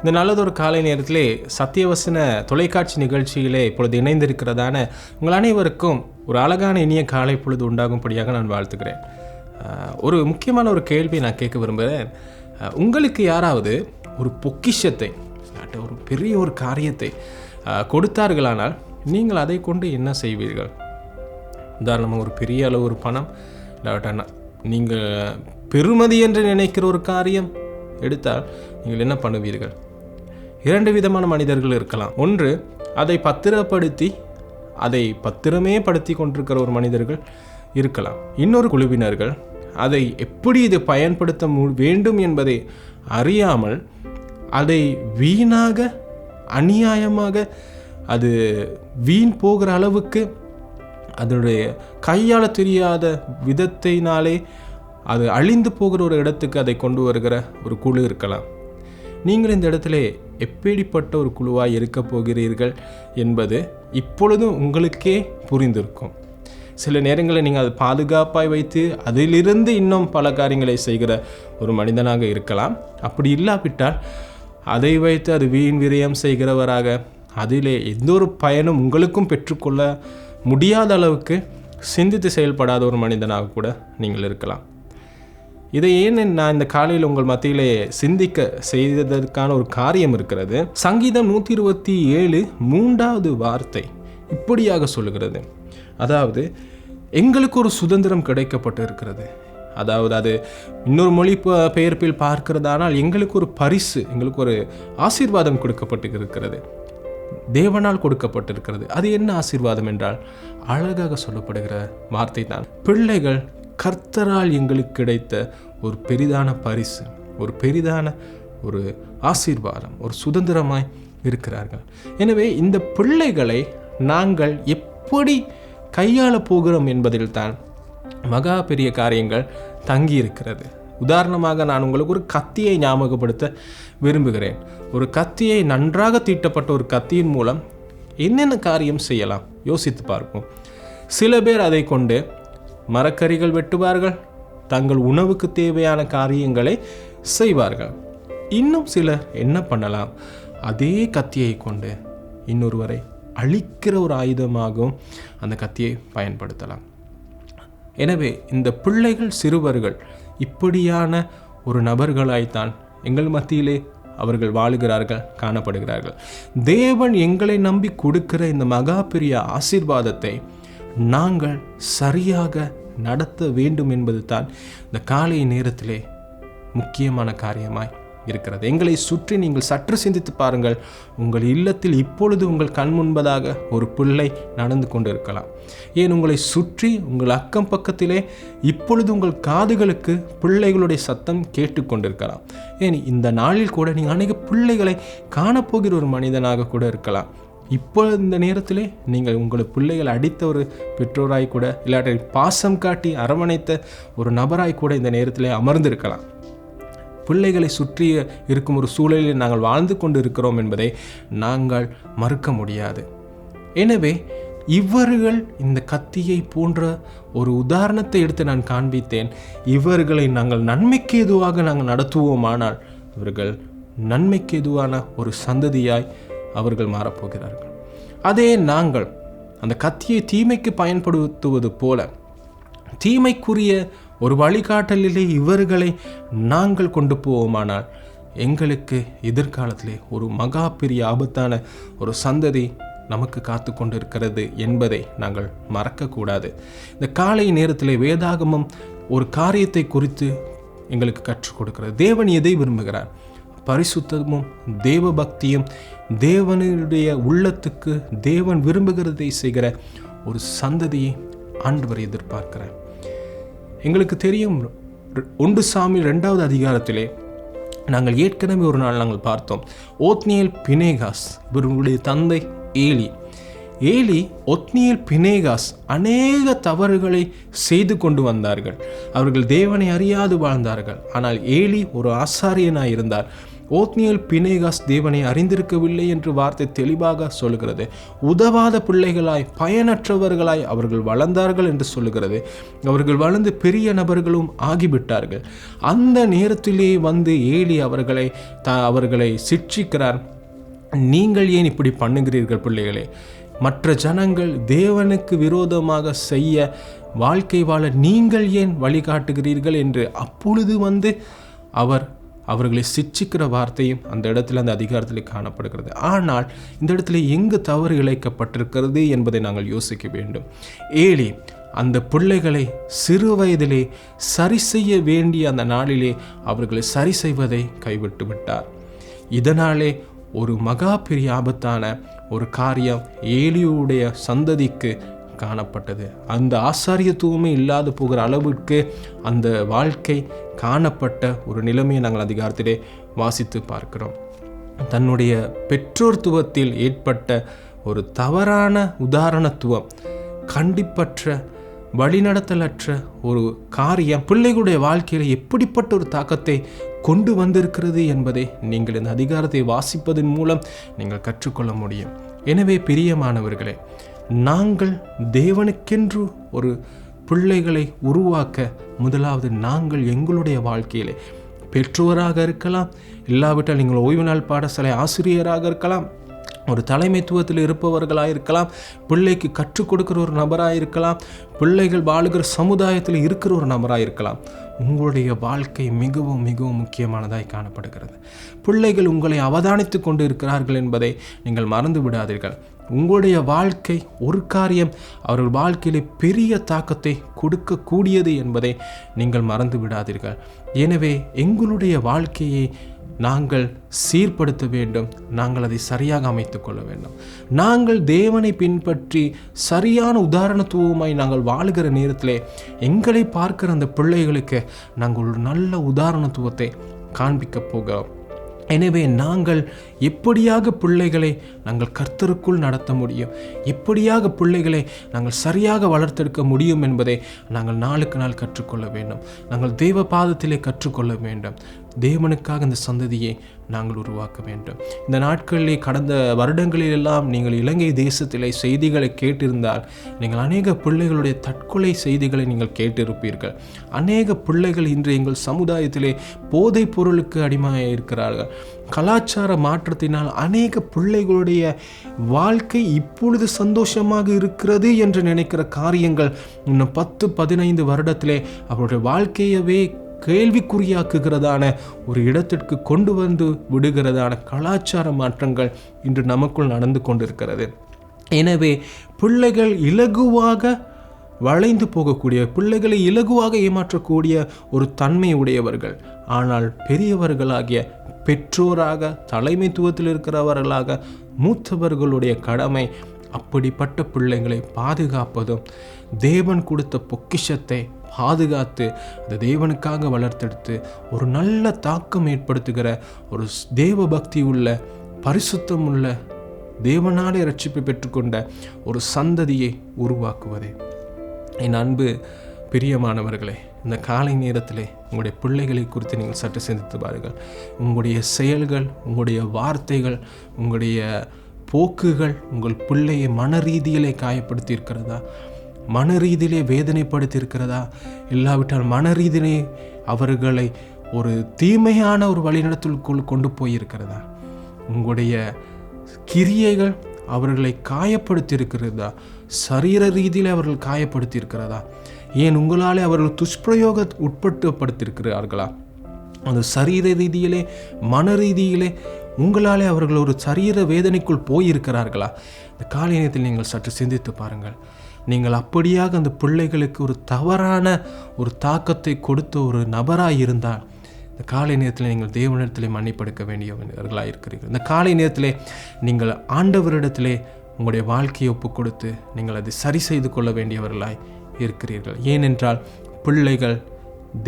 இந்த நல்லதொரு காலை நேரத்திலே சத்தியவசன தொலைக்காட்சி நிகழ்ச்சியிலே இப்பொழுது இணைந்திருக்கிறதான உங்கள் அனைவருக்கும் ஒரு அழகான இனிய காலை பொழுது உண்டாகும்படியாக நான் வாழ்த்துக்கிறேன் ஒரு முக்கியமான ஒரு கேள்வியை நான் கேட்க விரும்புகிறேன். உங்களுக்கு யாராவது ஒரு பொக்கிஷத்தை ஒரு பெரிய ஒரு காரியத்தை கொடுத்தார்களானால் நீங்கள் அதை கொண்டு என்ன செய்வீர்கள்? உதாரணமாக ஒரு பெரிய அளவு ஒரு பணம் இல்லாட்டா நீங்கள் பெருமதி என்று நினைக்கிற ஒரு காரியம் எடுத்தால் நீங்கள் என்ன பண்ணுவீர்கள்? இரண்டு விதமான மனிதர்கள் இருக்கலாம். ஒன்று அதை பத்திரப்படுத்தி அதை பத்திரமே படுத்தி கொண்டிருக்கிற ஒரு மனிதர்கள் இருக்கலாம். இன்னொரு குழுவினர்கள் அதை எப்படி இது பயன்படுத்த மு- வேண்டும் என்பதை அறியாமல் அதை வீணாக அநியாயமாக அது வீண் போகிற அளவுக்கு அதனுடைய கையாள தெரியாத விதத்தினாலே அது அழிந்து போகிற ஒரு இடத்துக்கு அதை கொண்டு வருகிற ஒரு குழு இருக்கலாம். நீங்கள் இந்த இடத்துல எப்படிப்பட்ட ஒரு குழுவாக இருக்க போகிறீர்கள் என்பது இப்பொழுதும் உங்களுக்கே புரிந்திருக்கும். சில நேரங்களில் நீங்கள் அதை பாதுகாப்பாய் வைத்து அதிலிருந்து இன்னும் பல காரியங்களை செய்கிற ஒரு மனிதனாக இருக்கலாம். அப்படி இல்லாவிட்டால் அதை வைத்து அது வீண் விரயம் செய்கிறவராக அதிலே எந்த ஒரு பயனும் உங்களுக்கும் பெற்றுக்கொள்ள முடியாத அளவுக்கு சிந்தித்து செயல்படாத ஒரு மனிதனாக கூட நீங்கள் இருக்கலாம். இதை ஏன் நான் இந்த காலையில் உங்கள் மத்தியிலே சிந்திக்க செய்ததற்கான ஒரு காரியம் இருக்கிறது? சங்கீதம் நூற்றி இருபத்தி ஏழு மூன்றாவது வார்த்தை இப்படியாக சொல்லுகிறது. அதாவது எங்களுக்கு ஒரு சுதந்திரம் கிடைக்கப்பட்டு இருக்கிறது அதாவது அது இன்னொரு மொழி ப- பெயர்ப்பில் பார்க்கிறதானால் எங்களுக்கு ஒரு பரிசு எங்களுக்கு ஒரு ஆசீர்வாதம் கொடுக்கப்பட்டு இருக்கிறது தேவனால் கொடுக்கப்பட்டிருக்கிறது. அது என்ன ஆசீர்வாதம் என்றால் அழகாக சொல்லப்படுகிற வார்த்தை தான். பிள்ளைகள் கர்த்தரால் எங்களுக்கு கிடைத்த ஒரு பெரிதான பரிசு ஒரு பெரிதான ஒரு ஆசீர்வாதம் ஒரு சுதந்திரமாய் இருக்கிறார்கள். எனவே இந்த பிள்ளைகளை நாங்கள் எப்படி கையாள போகிறோம் என்பதில்தான் மகா பெரிய காரியங்கள் தங்கி இருக்கிறது உதாரணமாக நான் உங்களுக்கு ஒரு கத்தியை ஞாபகப்படுத்த விரும்புகிறேன். ஒரு கத்தியை நன்றாக தீட்டப்பட்ட ஒரு கத்தியின் மூலம் என்னென்ன காரியம் செய்யலாம்? யோசித்து பார்ப்போம். சில பேர் அதை கொண்டு மரக்கறிகள் வெட்டுவார்கள். தங்கள் உணவுக்கு தேவையான காரியங்களை செய்வார்கள். இன்னும் சிலர் என்ன பண்ணலாம்? அதே கத்தியை கொண்டு இன்னொருவரை அழிக்கிற ஒரு ஆயுதமாகவும் அந்த கத்தியை பயன்படுத்தலாம். எனவே இந்த பிள்ளைகள் சிறுவர்கள் இப்படியான ஒரு நபர்களாய்த்தான் எங்கள் மத்தியிலே அவர்கள் வாழுகிறார்கள் காணப்படுகிறார்கள். தேவன் எங்களை நம்பி கொடுக்கிற இந்த மகா பெரிய ஆசீர்வாதத்தை நாங்கள் சரியாக நடத்த வேண்டும் என்பது தான் இந்த காலை நேரத்திலே முக்கியமான காரியமாய் இருக்கிறது. எங்களை சுற்றி நீங்கள் சற்று சிந்தித்து பாருங்கள். உங்கள் இல்லத்தில் இப்பொழுது உங்கள் கண் முன்பதாக ஒரு பிள்ளை நடந்து கொண்டு இருக்கலாம் ஏன் உங்களை சுற்றி உங்கள் அக்கம் பக்கத்திலே இப்பொழுது உங்கள் காதுகளுக்கு பிள்ளைகளுடைய சத்தம் கேட்டுக்கொண்டிருக்கலாம் ஏன் இந்த நாளில் கூட நீங்கள் அநேக பிள்ளைகளை காணப்போகிற ஒரு மனிதனாக கூட இருக்கலாம். இப்போ இந்த நேரத்திலே நீங்கள் உங்கள் பிள்ளைகள் அடித்த ஒரு பெற்றோராய் கூட இல்லாட்டி பாசம் காட்டி அரவணைத்த ஒரு நபராய் கூட இந்த நேரத்திலே அமர்ந்திருக்கலாம். பிள்ளைகளை சுற்றி இருக்கும் ஒரு சூழலில் நாங்கள் வாழ்ந்து கொண்டு இருக்கிறோம் என்பதை நாங்கள் மறுக்க முடியாது. எனவே இவர்கள் இந்த கத்தியை போன்ற ஒரு உதாரணத்தை எடுத்து நான் காண்பித்தேன். இவர்களை நாங்கள் நன்மைக்கு எதுவாக நாங்கள் நடத்துவோமானால் இவர்கள் நன்மைக்கு எதுவான ஒரு சந்ததியாய் அவர்கள் மாறப்போகிறார்கள். அதே நாங்கள் அந்த கத்தியை தீமைக்கு பயன்படுத்துவது போல தீமைக்குரிய ஒரு வழிகாட்டலிலே இவர்களை நாங்கள் கொண்டு போவோமானால் எங்களுக்கு எதிர்காலத்திலே ஒரு மகா பெரிய ஆபத்தான ஒரு சந்ததி நமக்கு காத்து கொண்டிருக்கிறது என்பதை நாங்கள் மறக்கக்கூடாது. இந்த காலை நேரத்தில் வேதாகமம் ஒரு காரியத்தை குறித்து எங்களுக்கு கற்றுக் கொடுக்கிறது. தேவன் எதை விரும்புகிறார்? பரிசுத்தமும் தேவ பக்தியும் தேவனுடைய உள்ளத்துக்கு தேவன் விரும்புகிறதை செய்கிற ஒரு சந்ததியை ஆண்டவர் எதிர்பார்க்கிறார். எங்களுக்கு தெரியும் ஒன்று சாமி ரெண்டாவது அதிகாரத்திலே நாங்கள் ஏற்கனவே ஒரு நாள் நாங்கள் பார்த்தோம். ஓத்னியல் பினேகாஸ் இவர்களுடைய தந்தை ஏலி. ஏலி ஒத்னியல் பினேகாஸ் அநேக தவறுகளை செய்து கொண்டு வந்தார்கள். அவர்கள் தேவனை அறியாது வாழ்ந்தார்கள். ஆனால் ஏலி ஒரு ஆசாரியனாக இருந்தார் ஓத்னியல் பினேகாஸ் தேவனை அறிந்திருக்கவில்லை என்று வார்த்தை தெளிவாக சொல்கிறது உதவாத பிள்ளைகளாய் பயனற்றவர்களாய் அவர்கள் வளர்ந்தார்கள் என்று சொல்லுகிறது. அவர்கள் வளர்ந்து பெரிய நபர்களும் ஆகிவிட்டார்கள். அந்த நேரத்திலே வந்து ஏலி அவர்களை த அவர்களை சிட்சிக்கிறார். நீங்கள் ஏன் இப்படி பண்ணுகிறீர்கள் பிள்ளைகளே? மற்ற ஜனங்கள் தேவனுக்கு விரோதமாக செய்ய வாழ்க்கை வாழ நீங்கள் ஏன் வழிகாட்டுகிறீர்கள் என்று அப்பொழுது வந்து அவர் அவர்களை சிச்சிக்கிற வார்த்தையும் அந்த இடத்துல அந்த அதிகாரத்தில் காணப்படுகிறது. ஆனால் இந்த இடத்துல எங்கு தவறு இழைக்கப்பட்டிருக்கிறது என்பதை நாங்கள் யோசிக்க வேண்டும். ஏழி அந்த பிள்ளைகளை சிறு வயதிலே சரி செய்ய வேண்டிய அந்த நாளிலே அவர்களை சரி செய்வதை கைவிட்டு விட்டார். இதனாலே ஒரு மகா பெரிய ஆபத்தான ஒரு காரியம் ஏலியுடைய சந்ததிக்கு காணப்பட்டது. அந்த ஆசாரியத்துவமே இல்லாது போகிற அளவிற்கு அந்த வாழ்க்கை காணப்பட்ட ஒரு நிலைமையை நாங்கள் அதிகாரத்திலே வாசித்து பார்க்கிறோம். தன்னுடைய பெற்றோர்த்துவத்தில் ஏற்பட்ட ஒரு தவறான உதாரணத்துவம் கண்டிப்பற்ற வழிநடத்தலற்ற ஒரு காரியம் பிள்ளைகளுடைய வாழ்க்கையில் எப்படிப்பட்ட ஒரு தாக்கத்தை கொண்டு வந்திருக்கிறது என்பதை நீங்கள் இந்த அதிகாரத்தை வாசிப்பதன் மூலம் நீங்கள் கற்றுக்கொள்ள முடியும். எனவே பிரியமானவர்களே நாங்கள் தேவனுக்கென்று ஒரு பிள்ளைகளை உருவாக்க முதலாவது நாங்கள் எங்களுடைய வாழ்க்கையிலே பெற்றோராக இருக்கலாம் இல்லாவிட்டால் நீங்கள் ஓய்வு நாள் பாடசாலை ஆசிரியராக இருக்கலாம் ஒரு தலைமைத்துவத்தில் இருப்பவர்களாக இருக்கலாம் பிள்ளைக்கு கற்றுக் கொடுக்கிற ஒரு நபராக இருக்கலாம் பிள்ளைகள் வாழுகிற சமுதாயத்தில் இருக்கிற ஒரு நபராக இருக்கலாம். உங்களுடைய வாழ்க்கை மிகவும் மிகவும் முக்கியமானதாய் காணப்படுகிறது. பிள்ளைகள் உங்களை அவதானித்து கொண்டு இருக்கிறார்கள் என்பதை நீங்கள் மறந்து விடாதீர்கள் உங்களுடைய வாழ்க்கை ஒரு காரியம் அவர்கள் வாழ்க்கையிலே பெரிய தாக்கத்தை கொடுக்கக்கூடியது என்பதை நீங்கள் மறந்து விடாதீர்கள். எனவே எங்களுடைய வாழ்க்கையை நாங்கள் சீர்படுத்த வேண்டும். நாங்கள் அதை சரியாக அமைத்து கொள்ள வேண்டும். நாங்கள் தேவனை பின்பற்றி சரியான உதாரணத்துவமாய் நாங்கள் வாழுகிற நேரத்திலே எங்களை பார்க்கிற அந்த பிள்ளைகளுக்கு நாங்கள் ஒரு நல்ல உதாரணத்துவத்தை காண்பிக்கப் போகிறோம். எனவே நாங்கள் எப்படியாக பிள்ளைகளை நாங்கள் கர்த்தருக்குள் நடத்த முடியும்? எப்படியாக பிள்ளைகளை நாங்கள் சரியாக வளர்த்தெடுக்க முடியும் என்பதை நாங்கள் நாளுக்கு நாள் கற்றுக்கொள்ள வேண்டும். நாங்கள் தெய்வ பாதத்திலே கற்றுக்கொள்ள வேண்டும். தேவனுக்காக இந்த சந்ததியை நாங்கள் உருவாக்க வேண்டும். இந்த நாட்களிலே கடந்த வருடங்களிலெல்லாம் நீங்கள் இலங்கை தேசத்திலே செய்திகளை கேட்டிருந்தால் நீங்கள் அநேக பிள்ளைகளுடைய தற்கொலை செய்திகளை நீங்கள் கேட்டிருப்பீர்கள். அநேக பிள்ளைகள் இன்று எங்கள் சமுதாயத்திலே போதைப் பொருளுக்கு அடிமையாக இருக்கிறார்கள். கலாச்சார மாற்றத்தினால் அநேக பிள்ளைகளுடைய வாழ்க்கை இப்பொழுது சந்தோஷமாக இருக்கிறது என்று நினைக்கிற காரியங்கள் இன்னும் பத்து பதினைந்து வருடத்திலே அவருடைய வாழ்க்கையவே கேள்விக்குறியாக்குகிறதான ஒரு இடத்திற்கு கொண்டு வந்து விடுகிறதான கலாச்சார மாற்றங்கள் இன்று நமக்குள் நடந்து கொண்டிருக்கிறது. எனவே பிள்ளைகள் இலகுவாக வளைந்து போகக்கூடிய பிள்ளைகளை இலகுவாக ஏமாற்றக்கூடிய ஒரு தன்மை உடையவர்கள். ஆனால் பெரியவர்களாகிய பெற்றோராக தலைமைத்துவத்தில் இருக்கிறவர்களாக மூத்தவர்களுடைய கடமை அப்படிப்பட்ட பிள்ளைங்களை பாதுகாப்பதும் தேவன் கொடுத்த பொக்கிஷத்தை பாதுகாத்து அந்த தேவனுக்காக வளர்த்தெடுத்து ஒரு நல்ல தாக்கம் ஏற்படுத்துகிற ஒரு தேவ பக்தி உள்ள பரிசுத்தம் உள்ள தேவனாலே ரட்சிப்பை பெற்றுக்கொண்ட ஒரு சந்ததியை உருவாக்குவதே. என் அன்பு பிரியமானவர்களே இந்த காலை நேரத்திலே உங்களுடைய பிள்ளைகளை குறித்து நீங்கள் சற்று சிந்தித்து பாருங்கள். உங்களுடைய செயல்கள் உங்களுடைய வார்த்தைகள் உங்களுடைய போக்குகள் உங்கள் பிள்ளையை மன ரீதியிலே காயப்படுத்தி இருக்கிறதா? மன ரீதியிலே வேதனைப்படுத்தியிருக்கிறதா? இல்லாவிட்டால் மன ரீதியிலே அவர்களை ஒரு தீமையான ஒரு வழிநடத்தலுக்குள் கொண்டு போயிருக்கிறதா? உங்களுடைய கிரியைகள் அவர்களை காயப்படுத்தியிருக்கிறதா? சரீர ரீதியில் அவர்கள் காயப்படுத்தி இருக்கிறதா ஏன் உங்களாலே அவர்கள் துஷ்பிரயோக உட்பட்டுப்படுத்தியிருக்கிறார்களா அந்த சரீர ரீதியிலே மன ரீதியிலே உங்களாலே அவர்கள் ஒரு சரீர வேதனைக்குள் போயிருக்கிறார்களா? இந்த காலை நேரத்தில் நீங்கள் சற்று சிந்தித்து பாருங்கள். நீங்கள் அப்படியாக அந்த பிள்ளைகளுக்கு ஒரு தவறான ஒரு தாக்கத்தை கொடுத்த ஒரு நபராக இருந்தால் இந்த காலை நேரத்தில் நீங்கள் தேவனிடத்தில் மன்னிப்படுக்க வேண்டியவர்களாக இருக்கிறீர்கள். இந்த காலை நேரத்தில் நீங்கள் ஆண்டவரிடத்திலே உங்களுடைய வாழ்க்கையை ஒப்பு கொடுத்து நீங்கள் அதை சரி செய்து கொள்ள வேண்டியவர்களாய் இருக்கிறீர்கள். ஏனென்றால் பிள்ளைகள்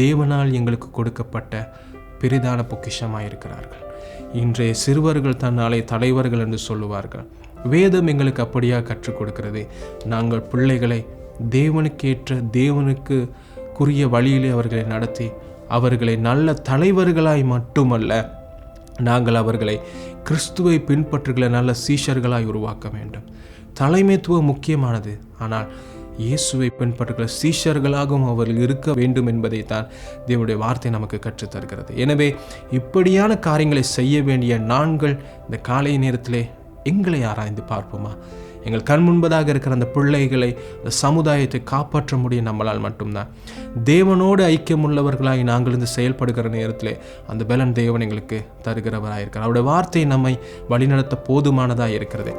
தேவனால் எங்களுக்கு கொடுக்கப்பட்ட பெரிதான பொக்கிஷமாக இருக்கிறார்கள். இன்றைய சிறுவர்கள் தன்னாலே தலைவர்கள் என்று சொல்லுவார்கள். வேதம் எங்களுக்கு அப்படியாக கற்றுக் கொடுக்கிறது? நாங்கள் பிள்ளைகளை தேவனுக்கேற்ற தேவனுக்கு குறிய வழியிலே அவர்களை நடத்தி அவர்களை நல்ல தலைவர்களாய் மட்டுமல்ல நாங்கள் அவர்களை கிறிஸ்துவை பின்பற்றுகிற நல்ல சீஷர்களாய் உருவாக்க வேண்டும். தலைமைத்துவம் முக்கியமானது. ஆனால் இயேசுவை பின்பற்றுகிற சீஷர்களாகவும் அவர்கள் இருக்க வேண்டும் என்பதை தான் தேவனுடைய வார்த்தை நமக்கு கற்றுத் தருகிறது எனவே இப்படியான காரியங்களை செய்ய வேண்டிய நான்கள் இந்த காலை நேரத்திலே எங்களை ஆராய்ந்து பார்ப்போமா? எங்கள் கண் முன்பதாக இருக்கிற அந்த பிள்ளைகளை அந்த சமுதாயத்தை காப்பாற்ற முடியும் நம்மளால் மட்டும்தான். தேவனோடு ஐக்கியம் உள்ளவர்களாய் நாங்கள் இருந்து செயல்படுகிற நேரத்தில் அந்த பலன் தேவன் எங்களுக்கு தருகிறவராக இருக்கிறார் அவருடைய வார்த்தை நம்மை வழிநடத்த போதுமானதாக இருக்கிறது